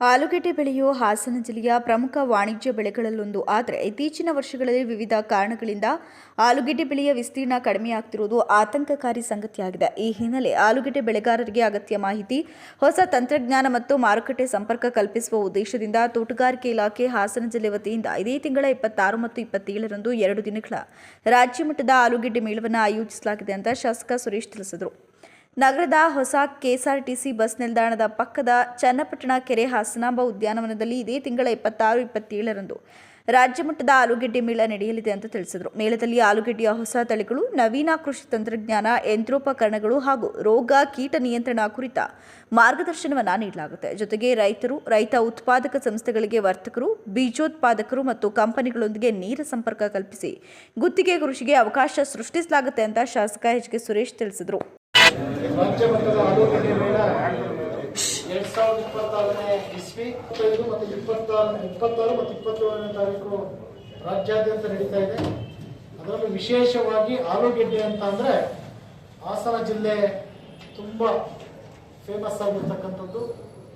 ಆಲೂಗೆಡ್ಡೆ ಬೆಳೆಯು ಹಾಸನ ಜಿಲ್ಲೆಯ ಪ್ರಮುಖ ವಾಣಿಜ್ಯ ಬೆಳೆಗಳಲ್ಲೊಂದು. ಆದರೆ ಇತ್ತೀಚಿನ ವರ್ಷಗಳಲ್ಲಿ ವಿವಿಧ ಕಾರಣಗಳಿಂದ ಆಲೂಗೆಡ್ಡೆ ಬೆಳೆಯ ವಿಸ್ತೀರ್ಣ ಕಡಿಮೆಯಾಗ್ತಿರುವುದು ಆತಂಕಕಾರಿ ಸಂಗತಿಯಾಗಿದೆ. ಈ ಹಿನ್ನೆಲೆ ಆಲೂಗೆಡ್ಡೆ ಬೆಳೆಗಾರರಿಗೆ ಅಗತ್ಯ ಮಾಹಿತಿ, ಹೊಸ ತಂತ್ರಜ್ಞಾನ ಮತ್ತು ಮಾರುಕಟ್ಟೆ ಸಂಪರ್ಕ ಕಲ್ಪಿಸುವ ಉದ್ದೇಶದಿಂದ ತೋಟಗಾರಿಕೆ ಇಲಾಖೆ ಹಾಸನ ಜಿಲ್ಲೆ ವತಿಯಿಂದ ಇದೇ ತಿಂಗಳ ಇಪ್ಪತ್ತಾರು ಮತ್ತು ಇಪ್ಪತ್ತೇಳರಂದು ಎರಡು ದಿನಗಳ ರಾಜ್ಯ ಮಟ್ಟದ ಆಲೂಗೆಡ್ಡೆ ಮೇಳವನ್ನು ಆಯೋಜಿಸಲಾಗಿದೆ ಅಂತ ಶಾಸಕ ಸುರೇಶ್ ತಿಳಿಸಿದರು. ನಗರದ ಹೊಸ ಕೆಎಸ್ಆರ್ಟಿಸಿ ಬಸ್ ನಿಲ್ದಾಣದ ಪಕ್ಕದ ಚನ್ನಪಟ್ಟಣ ಕೆರೆ ಹಾಸನಾಂಬ ಉದ್ಯಾನವನದಲ್ಲಿ ಇದೇ ತಿಂಗಳ ಇಪ್ಪತ್ತಾರು, ಇಪ್ಪತ್ತೇಳರಂದು ರಾಜ್ಯ ಮಟ್ಟದ ಆಲೂಗೆಡ್ಡೆ ಮೇಳ ನಡೆಯಲಿದೆ ಅಂತ ತಿಳಿಸಿದರು. ಮೇಳದಲ್ಲಿ ಆಲೂಗೆಡ್ಡೆಯ ಹೊಸ ತಳಿಗಳು, ನವೀನ ಕೃಷಿ ತಂತ್ರಜ್ಞಾನ, ಯಂತ್ರೋಪಕರಣಗಳು ಹಾಗೂ ರೋಗ ಕೀಟ ನಿಯಂತ್ರಣ ಕುರಿತ ಮಾರ್ಗದರ್ಶನವನ್ನು ನೀಡಲಾಗುತ್ತೆ. ಜೊತೆಗೆ ರೈತರು, ರೈತ ಉತ್ಪಾದಕ ಸಂಸ್ಥೆಗಳಿಗೆ ವರ್ತಕರು, ಬೀಜೋತ್ಪಾದಕರು ಮತ್ತು ಕಂಪನಿಗಳೊಂದಿಗೆ ನೇರ ಸಂಪರ್ಕ ಕಲ್ಪಿಸಿ ಗುತ್ತಿಗೆ ಕೃಷಿಗೆ ಅವಕಾಶ ಸೃಷ್ಟಿಸಲಾಗುತ್ತೆ ಅಂತ ಶಾಸಕ ಎಚ್ ಕೆ ಸುರೇಶ್ ತಿಳಿಸಿದರು. ರಾಜ್ಯ ಮಟ್ಟದ ಆಲೋಚನೆ ಮೇಳ ಎರಡ್ ಸಾವಿರದ ಇಪ್ಪತ್ತಾರನೇ ಇಸ್ವಿ, ಇಪ್ಪತ್ತೈದು ಮತ್ತು ಇಪ್ಪತ್ತಾರು ಇಪ್ಪತ್ತಾರು ಮತ್ತು ಇಪ್ಪತ್ತೇಳನೇ ತಾರೀಕು ರಾಜ್ಯಾದ್ಯಂತ ನಡೀತಾ ಇದೆ. ಅದರಲ್ಲೂ ವಿಶೇಷವಾಗಿ ಆಲೂಗೆಡ್ಡೆ ಅಂತ ಅಂದರೆ ಹಾಸನ ಜಿಲ್ಲೆ ತುಂಬ ಫೇಮಸ್ ಆಗಿರ್ತಕ್ಕಂಥದ್ದು.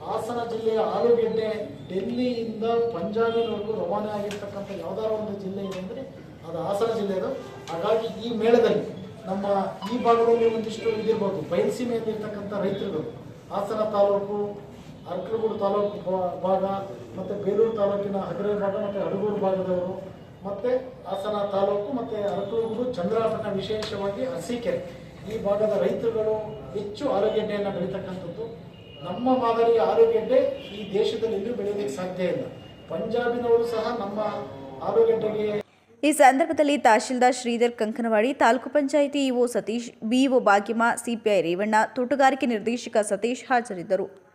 ಹಾಸನ ಜಿಲ್ಲೆಯ ಆಲೂಗೆಡ್ಡೆ ಡೆಲ್ಲಿಯಿಂದ ಪಂಜಾಬಿನವರೆಗೂ ರವಾನೆ ಆಗಿರ್ತಕ್ಕಂಥ ಯಾವ್ದಾರ ಒಂದು ಜಿಲ್ಲೆ ಇದೆ ಅಂದರೆ ಅದು ಹಾಸನ ಜಿಲ್ಲೆಯದು ಹಾಗಾಗಿ ಈ ಮೇಳದಲ್ಲಿ ನಮ್ಮ ಈ ಭಾಗದಲ್ಲಿ ಒಂದಿಷ್ಟು ಇದಿರ್ಬೋದು. ಬಯಲುಸೀಮೆಯಲ್ಲಿ ಇರ್ತಕ್ಕಂಥ ರೈತರುಗಳು, ಹಾಸನ ತಾಲೂಕು, ಅರ್ಕಲಗೂಡು ತಾಲೂಕು ಭಾಗ, ಮತ್ತು ಬೇಲೂರು ತಾಲೂಕಿನ ಹಗರೆ ಭಾಗ, ಮತ್ತು ಹಡಗೂರು ಭಾಗದವರು, ಮತ್ತು ಹಾಸನ ತಾಲೂಕು, ಮತ್ತು ಅರಕಲಗೂಡು, ಚಂದ್ರಾಪಟ್ಟಣ ವಿಶೇಷವಾಗಿ ಅರಸೀಕೆರೆ. ಈ ಭಾಗದ ರೈತರುಗಳು ಹೆಚ್ಚು ಆಲೂಗೆಡ್ಡೆಯನ್ನು ಬೆಳೀತಕ್ಕಂಥದ್ದು. ನಮ್ಮ ಮಾದರಿಯ ಆಲೂಗೆಡ್ಡೆ ಈ ದೇಶದಲ್ಲಿ ಇನ್ನೂ ಬೆಳೆಯೋದಕ್ಕೆ ಸಾಧ್ಯ ಇಲ್ಲ. ಪಂಜಾಬಿನವರು ಸಹ ನಮ್ಮ ಆಲೂಗೆಡ್ಡೆಗೆ ಈ ಸಂದರ್ಭದಲ್ಲಿ tahsildar Sridhar Kankanavadi, taluk panchayat EO Satish, BEO Bhagyamma, CPI Revanna, ತೋಟಗಾರಿಕೆ ನಿರ್ದೇಶಕ ಸತೀಶ್ ಹಾಜರಿದ್ದರು.